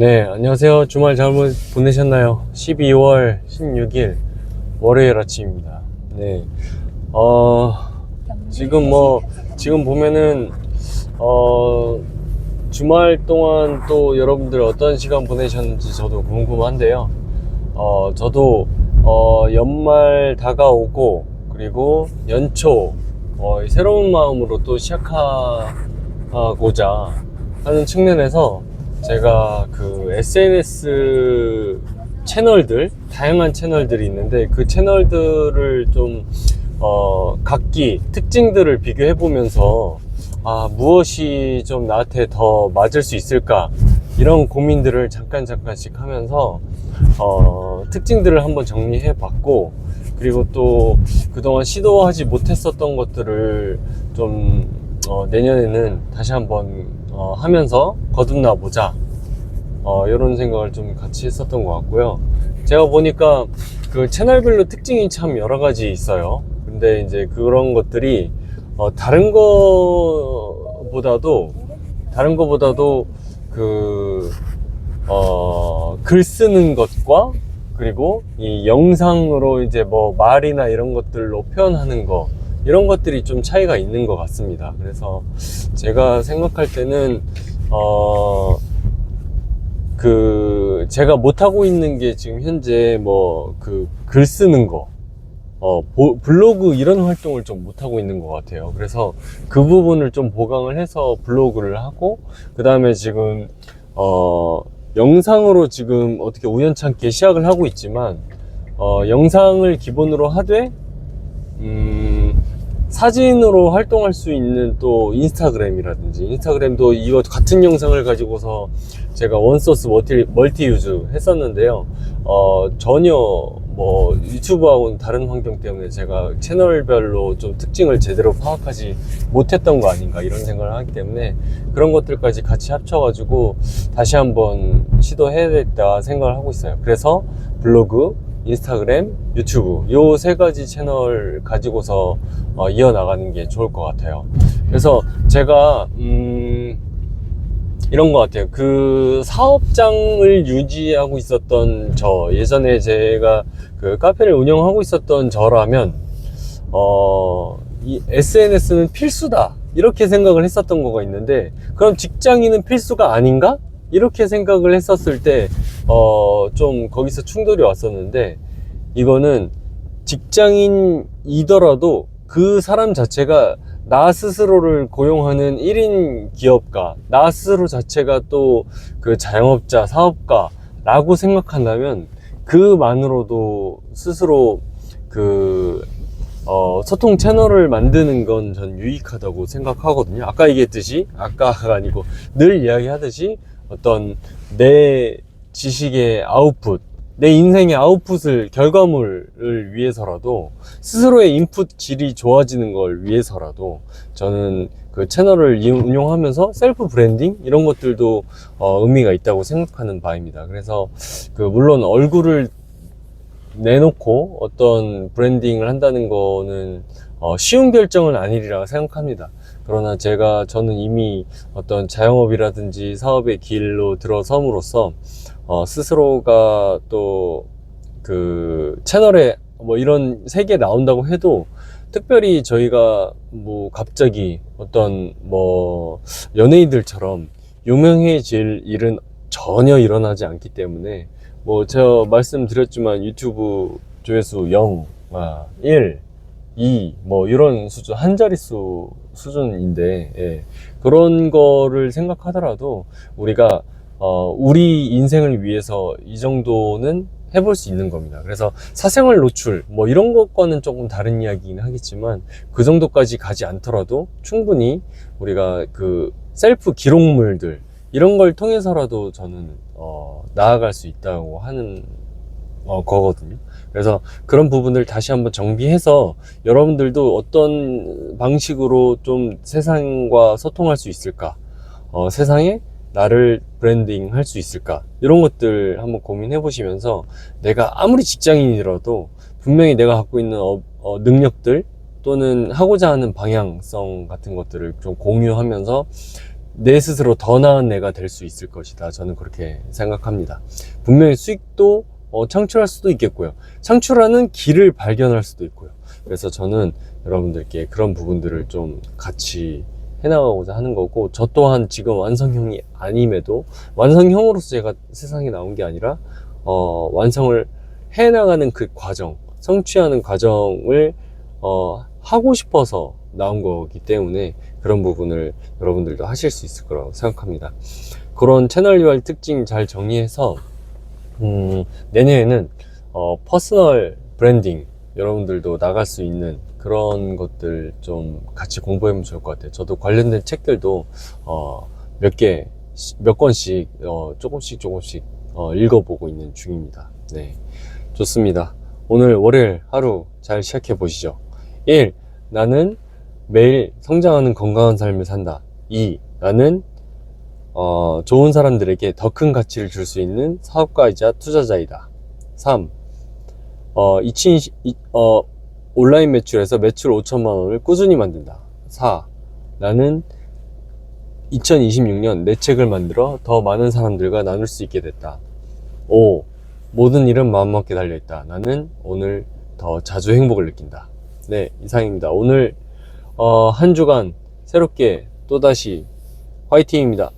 네, 안녕하세요. 주말 잘 보- 보내셨나요? 12월 16일 월요일 아침입니다. 네, 어, 지금 뭐, 지금 보면은, 어, 주말 동안 또 여러분들 어떤 시간 보내셨는지 저도 궁금한데요. 어, 저도, 어, 연말 다가오고, 그리고 연초, 어, 새로운 마음으로 또 시작하고자 하는 측면에서 제가 그 SNS 채널들, 다양한 채널들이 있는데 그 채널들을 좀, 어, 각기 특징들을 비교해 보면서 아, 무엇이 좀 나한테 더 맞을 수 있을까? 이런 고민들을 잠깐 잠깐씩 하면서 어, 특징들을 한번 정리해 봤고 그리고 또 그동안 시도하지 못했었던 것들을 좀 어, 내년에는 다시 한번 어, 하면서 거듭나 보자. 어, 이런 생각을 좀 같이 했었던 것 같고요. 제가 보니까 그 채널별로 특징이 참 여러 가지 있어요. 근데 이제 그런 것들이 어, 다른 거보다도 다른 거보다도 그 어, 글 쓰는 것과 그리고 이 영상으로 이제 뭐 말이나 이런 것들로 표현하는 거 이런 것들이 좀 차이가 있는 것 같습니다. 그래서 제가 생각할 때는 어, 그 제가 못 하고 있는 게 지금 현재 뭐 그 글 쓰는 거 어, 보- 블로그 이런 활동을 좀 못 하고 있는 것 같아요. 그래서 그 부분을 좀 보강을 해서 블로그를 하고, 그 다음에 지금, 어, 영상으로 지금 어떻게 우연찮게 시작을 하고 있지만, 어, 영상을 기본으로 하되, 음, 사진으로 활동할 수 있는 또 인스타그램이라든지, 인스타그램도 이거 같은 영상을 가지고서 제가 원소스 멀티, 멀티 유즈 했었는데요. 어, 전혀 뭐 유튜브하고는 다른 환경 때문에 제가 채널별로 좀 특징을 제대로 파악하지 못했던 거 아닌가 이런 생각을 하기 때문에 그런 것들까지 같이 합쳐가지고 다시 한번 시도해야겠다 생각을 하고 있어요. 그래서 블로그, 인스타그램, 유튜브 요 세 가지 채널 가지고서 어, 이어나가는 게 좋을 것 같아요. 그래서 제가 음, 이런 것 같아요. 그 사업장을 유지하고 있었던 저 예전에 제가 그 카페를 운영하고 있었던 저라면 어, 이 SNS는 필수다 이렇게 생각을 했었던 거가 있는데 그럼 직장인은 필수가 아닌가? 이렇게 생각을 했었을 때 어, 좀 거기서 충돌이 왔었는데 이거는 직장인이더라도 그 사람 자체가 나 스스로를 고용하는 1인 기업가, 나 스스로 자체가 또 그 자영업자, 사업가라고 생각한다면 그만으로도 스스로 그 어, 소통 채널을 만드는 건 전 유익하다고 생각하거든요. 아까 얘기했듯이, 아까가 아니고 늘 이야기하듯이 어떤 내 지식의 아웃풋, 내 인생의 아웃풋을, 결과물을 위해서라도 스스로의 인풋 질이 좋아지는 걸 위해서라도 저는 그 채널을 이- 운용하면서 셀프 브랜딩 이런 것들도 어, 의미가 있다고 생각하는 바입니다. 그래서 그 물론 얼굴을 내놓고 어떤 브랜딩을 한다는 거는 어, 쉬운 결정은 아니리라 생각합니다. 그러나 제가 저는 이미 어떤 자영업이라든지 사업의 길로 들어섬으로써 어, 스스로가 또 그 채널에 뭐 이런 세계 나온다고 해도 특별히 저희가 뭐 갑자기 어떤 뭐 연예인들처럼 유명해질 일은 전혀 일어나지 않기 때문에 뭐 제가 말씀드렸지만 유튜브 조회수 0, 아, 1, 2, 뭐 이런 수준, 한 자릿수 수준인데, 예. 그런 거를 생각하더라도 우리가, 어, 우리 인생을 위해서 이 정도는 해볼 수 있는 겁니다. 그래서 사생활 노출, 뭐 이런 것과는 조금 다른 이야기긴 하겠지만 그 정도까지 가지 않더라도 충분히 우리가 그 셀프 기록물들, 이런 걸 통해서라도 저는, 어, 나아갈 수 있다고 하는, 어, 거거든요. 그래서 그런 부분을 다시 한번 정비해서 여러분들도 어떤 방식으로 좀 세상과 소통할 수 있을까? 어, 세상에 나를 브랜딩 할 수 있을까? 이런 것들 한번 고민해 보시면서 내가 아무리 직장인이라도 분명히 내가 갖고 있는 어, 어, 능력들 또는 하고자 하는 방향성 같은 것들을 좀 공유하면서 내 스스로 더 나은 내가 될 수 있을 것이다. 저는 그렇게 생각합니다. 분명히 수익도 어, 창출할 수도 있겠고요. 창출하는 길을 발견할 수도 있고요. 그래서 저는 여러분들께 그런 부분들을 좀 같이 해나가고자 하는 거고, 저 또한 지금 완성형이 아님에도, 완성형으로서 제가 세상에 나온 게 아니라, 어, 완성을 해나가는 그 과정, 성취하는 과정을, 어, 하고 싶어서 나온 거기 때문에 그런 부분을 여러분들도 하실 수 있을 거라고 생각합니다. 그런 채널 UR 특징 잘 정리해서, 음, 내년에는 어, 퍼스널 브랜딩 여러분들도 나갈 수 있는 그런 것들 좀 같이 공부해보면 좋을 것 같아요. 저도 관련된 책들도 어, 몇 개, 몇 권씩 어, 조금씩 조금씩 어, 읽어보고 있는 중입니다. 네, 좋습니다. 오늘 월요일 하루 잘 시작해 보시죠. 1. 나는 매일 성장하는 건강한 삶을 산다. 2. 나는 어, 좋은 사람들에게 더 큰 가치를 줄 수 있는 사업가이자 투자자이다. 3. 어, 2020, 이- 어, 온라인 매출에서 매출 5천만 원을 꾸준히 만든다. 4. 나는 2026년 내 책을 만들어 더 많은 사람들과 나눌 수 있게 됐다. 5. 모든 일은 마음먹게 달려있다. 나는 오늘 더 자주 행복을 느낀다. 네, 이상입니다. 오늘, 어, 한 주간 새롭게 또다시 화이팅입니다.